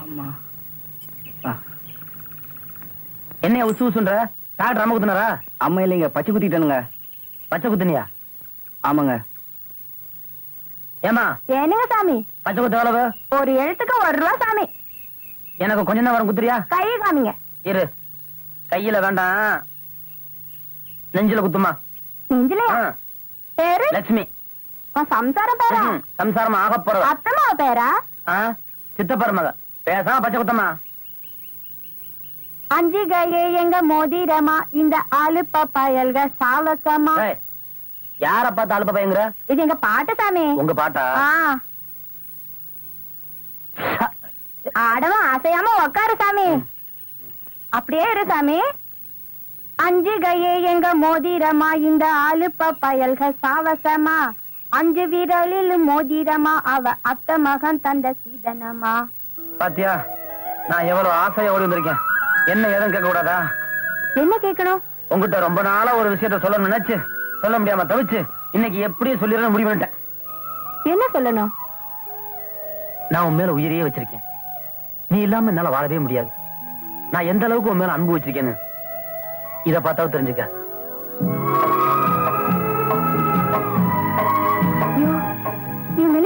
ஆமா. என்ன உசு உசுன்ற டாக்டர் அம்மா குத்துனாரா அம்மா இல்லைங்க பச்சை குத்திட்டானுங்க பச்சை குத்துனியா? ஆமாங்க. ஏமா என்னங்க சாமி? பச்சை குத்து எவ்வளவு ஒரு எழுத்துக்கு ஒரு ரூபா சாமி. எனக்கு கொஞ்சம் தான் வரும் குத்துறியா? கை காமிங்க. இரு. கையில வேண்டாம். நெஞ்சில குத்துமா? நெஞ்சிலையா? ஆ, பேரு? லட்சுமி. உன் சம்சார பேரா. சம்சாரமா ஆக போறது? அத்தமாவ பேரா? சித்தப்பர் மக பேசாம பச்சை குத்தமா அஞ்சு கையே எங்க மோதிரமா இந்த அலுப்ப பயல்க சாவசமா யார பார்த்து அழுப்ப பயங்குற? இது எங்க பாட்டு சாமி. உங்க பாட்டா? ஆ. ஆடவன் அசையாம உக்காரு சாமி. அப்படியே இரு சாமி. அஞ்சு கையே எங்க மோதிரமா இந்த அலுப்ப பயல்க சாவசமா அஞ்சு விரலில் மோதிரமா அவ அத்த மகன் தந்த சீதனமா. பாத்தியா நான் எவ்வளவு ஆசையா ஓடி வந்திருக்கேன். என்ன எதுவும் கேட்க கூடாதா என்ன கேட்கணும்? உங்ககிட்ட ரொம்ப நாளா ஒரு விஷயத்த சொல்ல நினைச்சு சொல்ல முடியாம தவிச்சு இன்னைக்கு எப்படியும் சொல்லிடணும் முடிவு பண்ணிட்டேன். என்ன சொல்லணும்? நான் உன் மேல உயிரையே வச்சிருக்கேன். நீ இல்லாம என்னால வாழவே முடியாது. நான் எந்த அளவுக்கு உன் மேல அன்பு வச்சிருக்கேன்னு இத பார்த்தா தெரிஞ்சுக்க.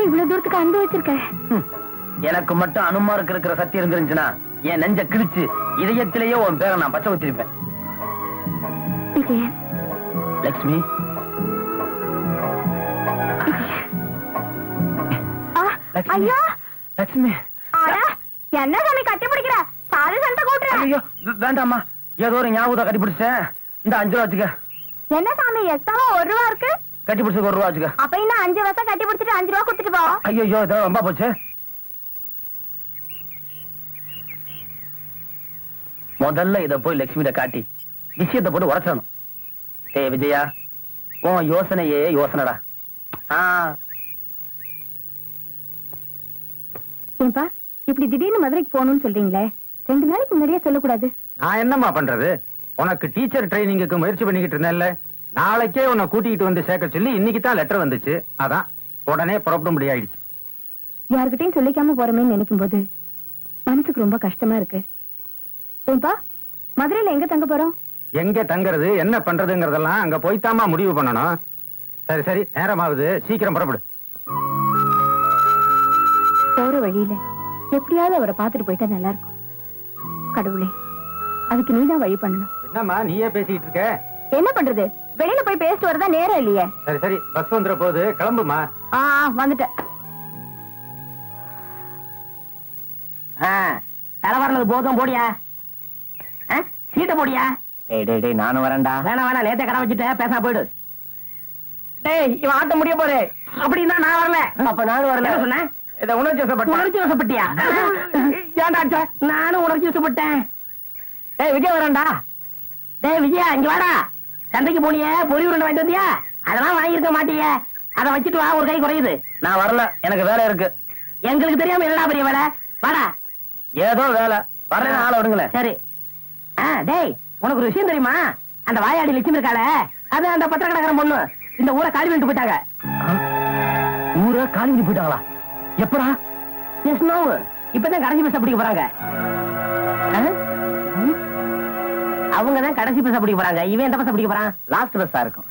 இவ்வளவு தூரத்துக்கு அன்பு வச்சிருக்க. எனக்கு மட்டும் அனுமாருக்கு இருக்கிற சக்தி இருந்துருந்துச்சுன்னா என் நெஞ்ச கிழிச்சு இதயத்திலேயே உன் பேரை நான் பச்சை வச்சிருப்பேன் லட்சுமி அட, என்ன சாமி கட்டி பிடிக்கிற? சாது சண்டை கூட்டுற ஐயோ வே- வேண்டாம்மா. ஏதோ ஒரு ஞாபகத்தை கட்டி பிடிச்சேன். இந்த அஞ்சு ரூபா வச்சுக்க. என்ன சாமி எஸ்தாம ஒரு ரூபா இருக்கு? கட்டி பிடிச்சதுக்கு ஒரு ரூபா வச்சுக்க. அப்ப இன்னும் அஞ்சு வருஷம் கட்டி பிடிச்சிட்டு அஞ்சு ரூபா கொடுத்துட்டு போ. ஐயோ ஐயோ இதோ ரொம்ப போச்சு. முதல்ல இத போய் லட்சுமியிட காட்டி விஷயத்தை போட்டு உடச்சிடணும் ஏய் விஜயா உன் யோசனையே யோசனைடா. ஆ. ஏன்பா இப்படி திடீர்னு மதுரைக்கு போகணும்னு சொல்றீங்களே? ரெண்டு நாளைக்கு முன்னாடியே சொல்லக்கூடாது. நான் என்னம்மா பண்றது? உனக்கு டீச்சர் ட்ரைனிங்குக்கு முயற்சி பண்ணிக்கிட்டு இருந்தேன்ல. நாளைக்கே உன்னை கூட்டிகிட்டு வந்து சேர்க்க சொல்லி இன்னைக்கு தான் லெட்டர் வந்துச்சு. அதான் உடனே புறப்பட முடியாயிடுச்சு யாருக்கிட்டையும் சொல்லிக்காம போறோமேன்னு நினைக்கும் போது மனசுக்கு ரொம்ப கஷ்டமா இருக்கு. ஏன்பா? மதுரையில எங்க தங்க போறோம்? எங்க தங்குறது என்ன பண்றதுங்கறதெல்லாம் அங்க போய்த்தாம்மா முடிவு பண்ணணும். சரி சரி நேரமாகுது. சீக்கிரம் புறப்படு. போற வழியில எப்படியாவது அவரை பார்த்துட்டு போயிட்டா நல்லா இருக்கும் கடவுளே அதுக்கு நீதான் வழி பண்ணணும். என்னம்மா நீயே பேசிக்கிட்டு இருக்க? என்ன பண்றது? வெளியில போய் பேசிட்டு வரதா நேரம் இல்லையே? சரி சரி பஸ் வந்துற போது கிளம்புமா ஆ ஆ, வந்துட்டேன். தலை வரலது போதும் போடியா? சீட்டை போடியா? டேய் டேய் டேய் நானும் வரேன்டா. வேணா வேணா நேத்தே கடை வச்சுட்டேன் பேசா போயிடு. டேய் இவன் ஆட்ட முடிய போறே. அப்படின்னா நான் வரல. அப்ப நானும் வரல. சொன்னேன் இத உணர்ச்சி வசப்பட்ட? உணர்ச்சி வசப்பட்டியா? ஏன்டா அடிச்ச? நானும் உணர்ச்சி வசப்பட்டேன். டேய் விஜய் வரேன்டா. டேய் விஜயா இங்க வாடா. சந்தைக்கு போனியே பொறி உருண்டை வாங்கிட்டு வந்தியா? அதெல்லாம் வாங்கியிருக்க மாட்டீங்க அதை வச்சுட்டு வா ஒரு கை குறையுது. நான் வரல. எனக்கு வேலை இருக்கு. எங்களுக்கு தெரியாம என்னடா பெரிய வேலை? வாடா. ஏதோ வேலை. வரல ஆள விடுங்களேன் சரி. டேய் உனக்கு ஒரு விஷயம் தெரியுமா? அந்த வாயாடி லட்சுமி இருக்காள அது அந்த பத்திரக்கடக்காரன் பொண்ணு. இந்த ஊரை காலி பண்ணிட்டு போயிட்டாங்க. ஊரை காலி பண்ணி போயிட்டாங்களா? எப்படா? எஸ் நோ இப்பதான் கடைசி பஸ் பிடிக்க போறாங்க. அவங்க தான் கடைசி பஸ் பிடிக்க போறாங்க. இவன் எந்த பஸ் பிடிக்க போறான்? லாஸ்ட் பஸ்ஸா இருக்கும்.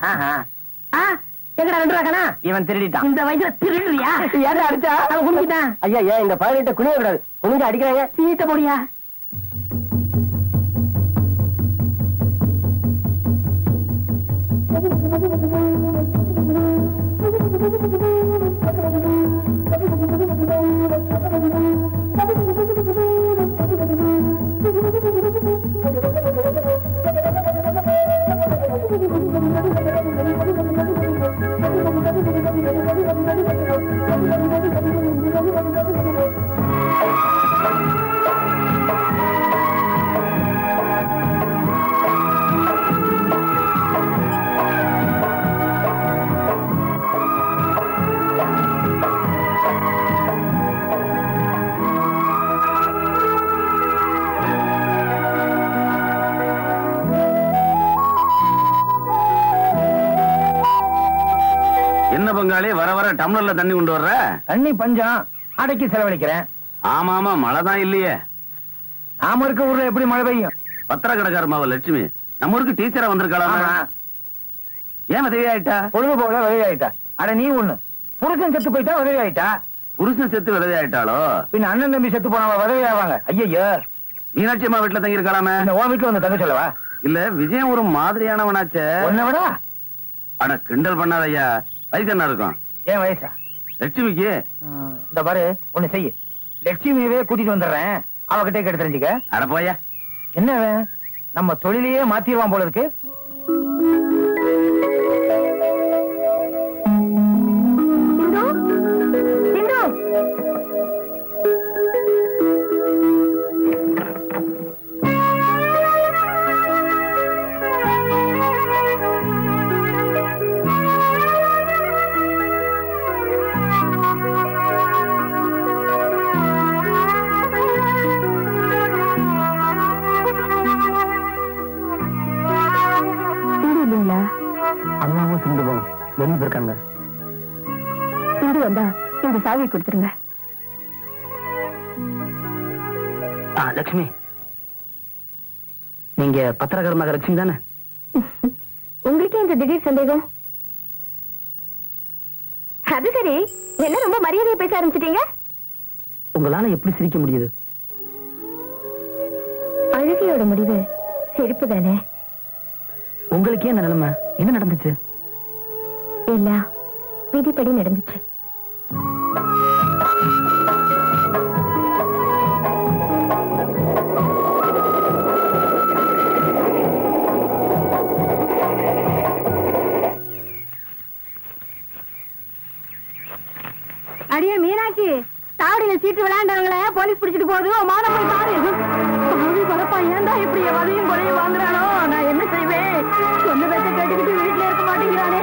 எங்கடா ரெண்டு ரூபாய்க்கானா இவன் திருடிட்டான். இந்த வயசுல திருடுறியா? யாரும் அடிச்சா? அவன் குடிச்சிட்டான் ஐயா இந்த பதினெட்டு குனிய கூடாது? குனிஞ்சு அடிக்கிறாங்க. சீட்ட போடியா? Thank you. என்ன பங்காளி? வர வர டம்ளர்ல தண்ணி கொண்டு வர்ற? தண்ணி பஞ்சம். அடைக்கி செலவழிக்கிறேன். ஆமா ஆமா மழை தான் இல்லையே. நாம இருக்க ஊர்ல எப்படி மழை பெய்யும்? பத்திர கடைக்கார மாவ லட்சுமி. நம்ம ஊருக்கு டீச்சரா வந்திருக்கலாம். ஏன் உதவி ஆயிட்டா பொழுது போகல விதவி ஆயிட்டா அட நீ ஒண்ணு. புருஷன் செத்து போயிட்டா உதவி ஆயிட்டா புருஷன் செத்து விதவி ஆயிட்டாளோ பின்ன அண்ணன் தம்பி செத்து போனவ உதவி ஆவாங்க ஐயோ மீனாட்சி அம்மா வீட்டுல தங்கி இருக்கலாமே உன் வீட்டுல வந்து தங்க சொல்லவா இல்ல விஜயம் ஒரு மாதிரியானவனாச்சே. உன்னை விட? அட கிண்டல் பண்ணாத ஐயா வயசு என்ன இருக்கும்? ஏன் வயசா? லட்சுமிக்கு? இந்த பாரு ஒண்ணு செய்ய லட்சுமியவே கூட்டிட்டு வந்துடுறேன். அவகிட்டே கேட்டு தெரிஞ்சுக்க. அட போயா. என்ன? நம்ம தொழிலையே மாத்திடுவான் போல இருக்கு. சிந்து வந்தா இந்த சாவி கொடுத்துருங்க. லட்சுமி நீங்க பத்திரகார மக லட்சுமி தானே? உங்களுக்கே இந்த திடீர் சந்தேகம்? அது சரி என்ன ரொம்ப மரியாதையை பேச ஆரம்பிச்சிட்டீங்க? உங்களால எப்படி சிரிக்க முடியுது? அழகியோட முடிவு சிரிப்பு தானே? உங்களுக்கு ஏன் நிலைமை? என்ன நடந்துச்சு? எல்லாம் விதிப்படி நடந்துச்சு. அடியே மீனாட்சி சாவடியில சீட்டு விளையாண்டவங்கள போலீஸ் பிடிச்சிட்டு போகுது மாதம் போய் பாரு. பாவி பரப்பா ஏன்டா இப்படி எதையும் குறையும் வாங்குறானோ? நான் என்ன செய்வேன்? சொன்ன பேச்ச கேட்டுக்கிட்டு வீட்டுல இருக்க மாட்டேங்கிறானே.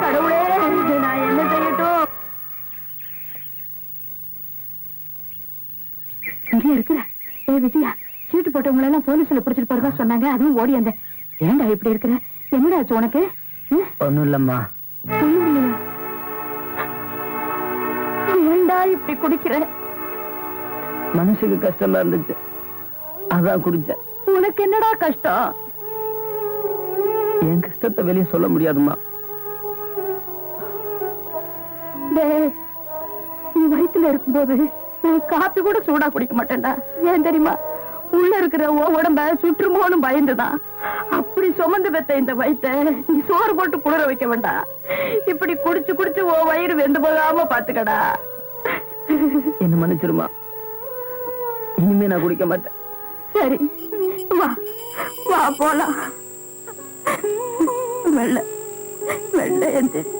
கடவுளே நான் என்ன செய்யட்டும்? சரியா இருக்கிற ஏ விஜயா சீட்டு போட்டவங்க எல்லாம் போலீஸ்ல பிடிச்சிட்டு போறதா சொன்னாங்க அதுவும் ஓடி அந்த ஏன்டா இப்படி இருக்கிற? என்னடா ஆச்சு உனக்கு? ஒண்ணும் இல்லம்மா. ஒண்ணும் இல்லையா? இப்படி குடிக்கிற மனசுக்கு கஷ்டமா இருந்துச்சு. அதான் குடிச்சேன். உனக்கு என்னடா கஷ்டம்? என் கஷ்டத்தை வெளியே சொல்ல முடியாதும்மா. டேய், நீ வயித்துல இருக்கும்போது நான் காப்பி கூட சூடா குடிக்க மாட்டேன்டா. ஏன் தெரியுமா? உள்ள இருக்கிற ஓ உடம்ப சுற்றுமோன்னு பயந்துதான். அப்படி சுமந்து பெத்த இந்த வயித்தை நீ சோறு போட்டு குளிர வைக்க வேண்டாம். இப்படி குடிச்சு குடிச்சு ஓ வயிறு வெந்து போகாம பாத்துக்கடா. என்ன மன்னிச்சிருமா? இனிமே நான் குடிக்க மாட்டேன். சரி வா வா போலாம். வெள்ள வெள்ள எந்திரி.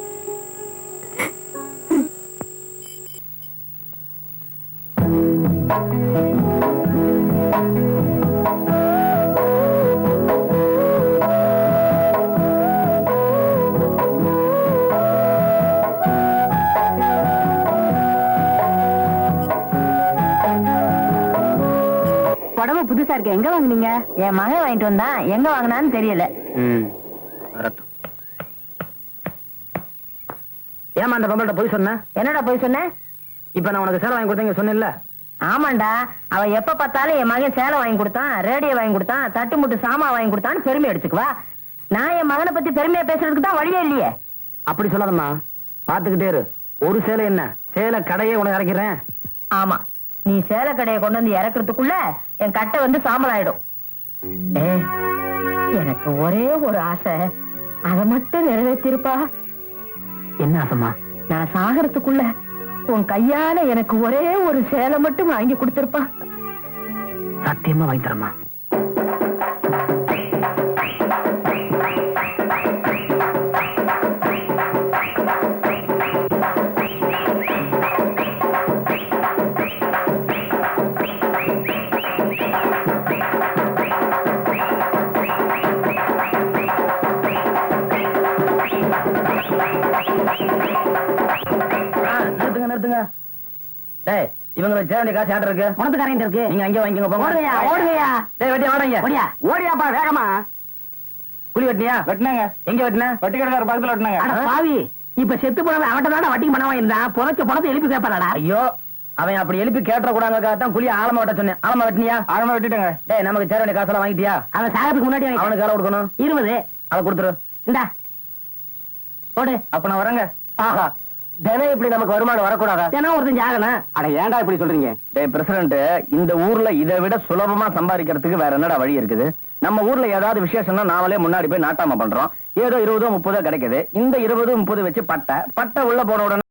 புடவை புதுசா இருக்கு. எங்க வாங்குனீங்க? என் மகன் வாங்கிட்டு வந்தான். எங்க வாங்கினான்னு தெரியல. ஏமா அந்த பொம்பளை போய் சொன்ன? என்னடா போய் சொன்ன? இப்ப நான் உனக்கு சேலை வாங்கி கொடுத்தேங்க சொன்னேன்ல. ஆமாண்டா. அவ எப்ப பார்த்தாலும் என் மகன் சேலை வாங்கி கொடுத்தான் ரேடியோ வாங்கி கொடுத்தான் தட்டு முட்டு சாமா வாங்கி கொடுத்தான்னு பெருமை எடுத்துக்குவா. நான் என் மகனை பத்தி பெருமையா பேசுறதுக்கு தான் வழியே இல்லையே. அப்படி சொல்லாதம்மா. பாத்துக்கிட்டே இரு. ஒரு சேலை என்ன? சேலை கடையே உனக்கு இறக்கிறேன் ஆமா. நீ சேலை கடையை கொண்டு வந்து இறக்குறதுக்குள்ள என் கட்டை வந்து சாம்பல் ஆயிடும் எனக்கு ஒரே ஒரு ஆசை. அதை மட்டும் நிறைவேற்றிருப்பா. என்ன ஆசைமா நான் சாகிறதுக்குள்ள உன் கையால எனக்கு ஒரே ஒரு சேலை மட்டும் வாங்கி கொடுத்திருப்பா. சத்தியமா வாங்கி தரமா டேய் இவங்களை சேர வேண்டிய காசு ஆர்டர் இருக்கு? உனத்துக்காரங்க இருக்கு. நீங்க அங்கே வாங்கிக்கோங்க போங்க. ஓடுங்கய்யா, ஓடுங்கய்யா. டேய் ஓடியா. ஓடியாப்பா வேகமா. குழி வெட்டினியா? வெட்டினாங்க. எங்க வெட்டின? வட்டி கடைக்கார பக்கத்துல வெட்டினாங்க. அட பாவி. இப்ப செத்து போனவன் அவன்கிட்ட தான் வட்டிக்கு பணம் இருந்தான் புதைச்ச பணத்தை எழுப்பி ஐயோ அவன் அப்படி எழுப்பி கேட்ட கூடாங்க தான் குழி ஆழமா வெட்ட சொன்னேன் ஆழமா வெட்டினியா? ஆழமா விட்டுட்டேங்க. டேய் நமக்கு சேர வேண்டிய காசெல்லாம் வாங்கிட்டியா? அவன் சாகத்துக்கு முன்னாடி அவனுக்கு கொடுக்கணும்? இருபது. அதை கொடுத்துரு. இந்தா. அப்ப நான் வரேங்க. ஆஹா. தினம் இப்படி நமக்கு வருமானம் வரக்கூடாதா? தினம் ஒருத்தன் சாகணும் அட ஏன்டா இப்படி சொல்றீங்க? டேய் பிரசிடண்ட் இந்த ஊர்ல இதை விட சுலபமா சம்பாதிக்கிறதுக்கு வேற என்னடா வழி இருக்குது? நம்ம ஊர்ல ஏதாவது விசேஷம்னா நாமளே முன்னாடி போய் நாட்டாம பண்றோம். ஏதோ இருபதோ முப்பதோ கிடைக்குது. இந்த இருபது முப்பது வச்சு பட்டை. பட்டை உள்ள போன உடனே